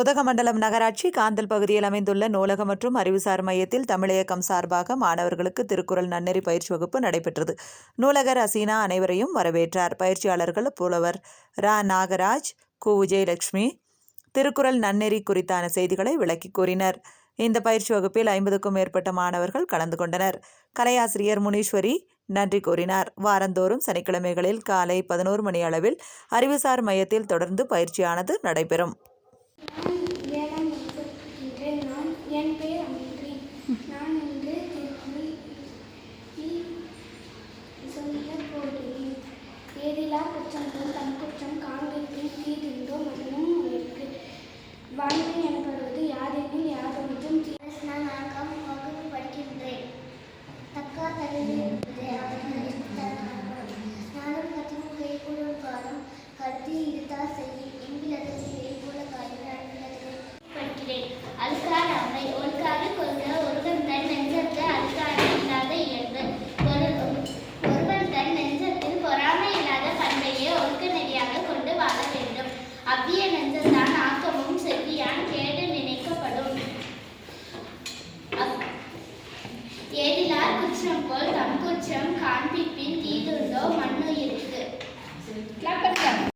உதகமண்டலம் நகராட்சி காந்தல் பகுதியில் அமைந்துள்ள நூலகம் மற்றும் அறிவுசார் மையத்தில் தமிழியக்கம் சார்பாக மாணவர்களுக்கு திருக்குறள் நன்னெறி பயிற்சி வகுப்பு நடைபெற்றது. நூலகர் அசீனா அனைவரையும் வரவேற்றார். பயிற்சியாளர்கள் புலவர் ரா. நாகராஜ் கு. விஜயலட்சுமி திருக்குறள் நன்னெறி குறித்தான செய்திகளை விளக்கி கூறினர். இந்த பயிற்சி வகுப்பில் ஐம்பதுக்கும் மேற்பட்ட மாணவர்கள் கலந்து கொண்டனர். கலையாசிரியர் முனீஸ்வரி நன்றி கூறினார். வாரந்தோறும் சனிக்கிழமைகளில் காலை பதினோரு மணி அளவில் அறிவுசார் மையத்தில் தொடர்ந்து பயிற்சியானது நடைபெறும் ஏழாம் வகுப்பு படிக்கின்றேன் நான் என் பெயர் அமித்ரி. நான் இன்று சொல்ல போகிறேன். ஏதிலா குற்றங்கள் தன் குற்றம் காண்பிக்கும் தீதுண்டோ மன்னும் உயிர்க்கு. வாழ்க்கை எனப்படுவது யாதெனில் யாதொன்றும் நான் நான்காம் வகுப்பு படிக்கின்றேன். தக்கா தலையில் என்பது அவர்கள் ஏதிலார் குற்றம் போல் தம் குற்றம்